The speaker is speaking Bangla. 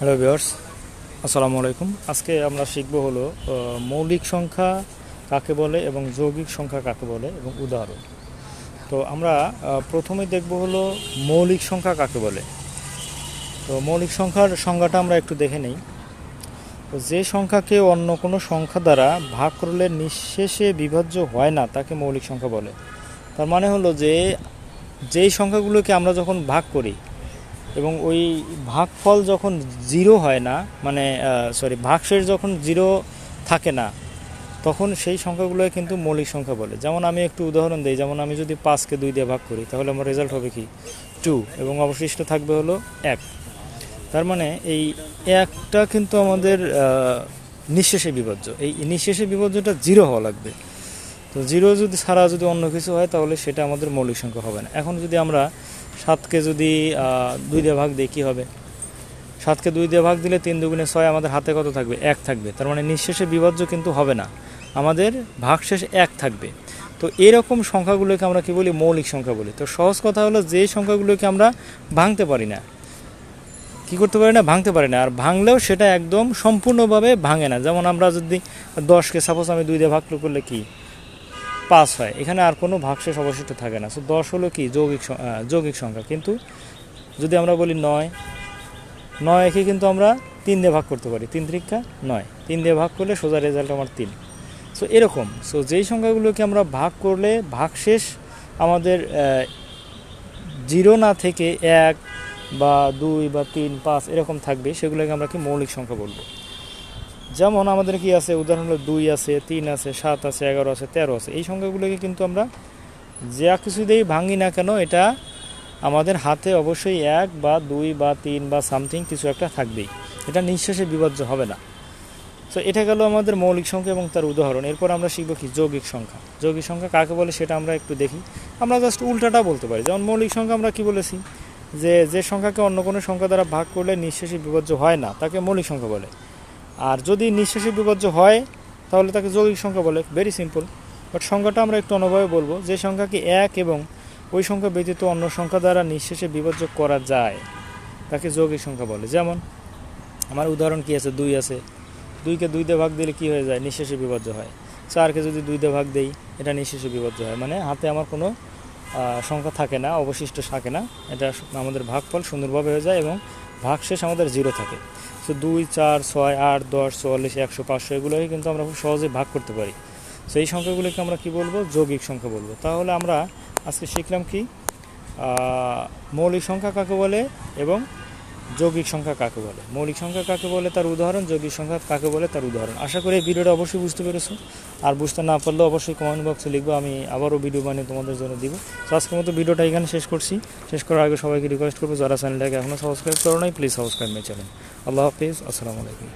হ্যালো ভিউয়ার্স, আসসালামু আলাইকুম। আজকে আমরা শিখব হলো মৌলিক সংখ্যা কাকে বলে এবং যৌগিক সংখ্যা কাকে বলে এবং উদাহরণ। তো আমরা প্রথমে দেখব হলো মৌলিক সংখ্যা কাকে বলে। তো মৌলিক সংখ্যার সংজ্ঞাটা আমরা একটু দেখে নেই। তো যে সংখ্যাকে অন্য কোনো সংখ্যা দ্বারা ভাগ করলে নিঃশেষে বিভাজ্য হয় না, তাকে মৌলিক সংখ্যা বলে। তার মানে হলো যে, যেই সংখ্যাগুলোকে আমরা যখন ভাগ করি এবং ওই ভাগফল যখন জিরো হয় না মানে সরি ভাগশেষ যখন জিরো থাকে না, তখন সেই সংখ্যাগুলো কিন্তু মৌলিক সংখ্যা বলে। যেমন আমি একটু উদাহরণ দিই, যেমন আমি যদি পাঁচকে দুই দিয়ে ভাগ করি, তাহলে আমার রেজাল্ট হবে কি? টু এবং অবশিষ্ট থাকবে হলো এক। তার মানে এই একটা কিন্তু আমাদের নিঃশেষে বিভাজ্য। এই নিঃশেষে বিভাজ্যটা জিরো হওয়া লাগবে। তো জিরো যদি ছাড়া যদি অন্য কিছু হয়, তাহলে সেটা আমাদের মৌলিক সংখ্যা হবে না। এখন যদি আমরা সাতকে যদি দুই দিয়ে ভাগ দিই কী হবে? সাতকে দুই দিয়ে ভাগ দিলে তিন দুগুণে ছয় আমাদের হাতে কত থাকবে? এক থাকবে। তার মানে নিঃশেষে বিভাজ্য কিন্তু হবে না। আমাদের ভাগশেষ এক থাকবে। তো এরকম সংখ্যাগুলোকে আমরা কি বলি? মৌলিক সংখ্যা বলি। তো সহজ কথা হলো যে সংখ্যাগুলোকে আমরা ভাঙতে পারি না। কি করতে পারি না? ভাঙতে পারি না। আর ভাঙলেও সেটা একদম সম্পূর্ণভাবে ভাঙে না। যেমন আমরা যদি দশকে সাপোজ আমি দুই দিয়ে ভাগ করলে কি? পাঁচ হয়। এখানে আর কোনো ভাগশেষ অবশিষ্ট থাকে না। সো দশ হলো কি? যৌগিক যৌগিক সংখ্যা। কিন্তু যদি আমরা বলি নয় নয় একে কিন্তু আমরা তিন দিয়ে ভাগ করতে পারি। তিন ত্রিকা নয়। তিন দিয়ে ভাগ করলে সোজা রেজাল্ট আমার তিন। সো এরকম। সো যেই সংখ্যাগুলোকে আমরা ভাগ করলে ভাগশেষ আমাদের জিরো না থেকে এক বা দুই বা তিন, পাঁচ এরকম থাকবে, সেগুলোকে আমরা কি মৌলিক সংখ্যা বলব। যেমন আমাদের কি আছে, উদাহরণ হলো দুই আছে, তিন আছে, সাত আছে, এগারো আছে, তেরো আছে। এই সংখ্যাগুলোকে কিন্তু আমরা যা কিছু দিয়েই ভাঙি না কেন, এটা আমাদের হাতে অবশ্যই এক বা দুই বা তিন বা সামথিং কিছু একটা থাকবেই। এটা নিঃশ্বাসে বিভাজ্য হবে না। তো এটা গেল আমাদের মৌলিক সংখ্যা এবং তার উদাহরণ। এরপর আমরা শিখব কি যৌগিক সংখ্যা। যৌগিক সংখ্যা কাকে বলে সেটা আমরা একটু দেখি। আমরা জাস্ট উল্টাটা বলতে পারি। যেমন মৌলিক সংখ্যা আমরা কি বলেছি? যে যে সংখ্যাকে অন্য কোনো সংখ্যা দ্বারা ভাগ করলে নিঃশেষে বিভাজ্য হয় না, তাকে মৌলিক সংখ্যা বলে। আর যদি নিঃশেষে বিভাজ্য হয়, তাহলে তাকে যৌগিক সংখ্যা বলে। ভেরি সিম্পল বাট সংখ্যাটা আমরা একটু অন্যভাবে বলব। যে সংখ্যাকে এক এবং ওই সংখ্যা ব্যতীত অন্য সংখ্যা দ্বারা নিঃশেষে বিভাজ্য করা যায়, তাকে যৌগিক সংখ্যা বলে। যেমন, আমার উদাহরণ কি আছে? দুই আছে। দুইকে দুই দিয়ে ভাগ দিলে কি হয়ে যায়? নিঃশেষে বিভাজ্য হয়। চারকে যদি দুই দিয়ে ভাগ দেই, এটা নিঃশেষে বিভাজ্য হয়। মানে হাতে আমার কোনো সংখ্যা থাকে না, অবশিষ্ট থাকে না। এটা আমাদের ভাগফল সুন্দরভাবে হয়ে যায় এবং ভাগশেষ আমাদের জিরো থাকে। তো দুই, চার, ছয়, আট, দশ, চুয়াল্লিশ, একশো, পাঁচশো, এগুলোকে কিন্তু আমরা খুব সহজে ভাগ করতে পারি। সেই সংখ্যাগুলোকে আমরা কি বলব? যৌগিক সংখ্যা বলব। তাহলে আমরা আজকে শিখলাম কি? মৌলিক সংখ্যা কাকে বলে এবং যৌগিক সংখ্যা কাকে বলে? মৌলিক সংখ্যা কাকে বলে? তার উদাহরণ যৌগিক সংখ্যা কাকে বলে? তার উদাহরণ। আশা করি এই ভিডিওটা অবশ্যই বুঝতে পেরেছ। আর বুঝতে না পারলেও অবশ্যই কমেন্ট বক্সে লিখব, আমি আবারও ভিডিও বানিয়ে তোমাদের জন্য দিব। তো আজকের মতো ভিডিওটা এখানে শেষ করছি। শেষ করার আগে সবাইকে রিকোয়েস্ট করব, যারা চ্যানেলটাকে এখনও সাবস্ক্রাইব করো নাই প্লিজ সাবস্ক্রাইব মাই চ্যানেল আল্লাহ হাফিজ, আসসালামু আলাইকুম।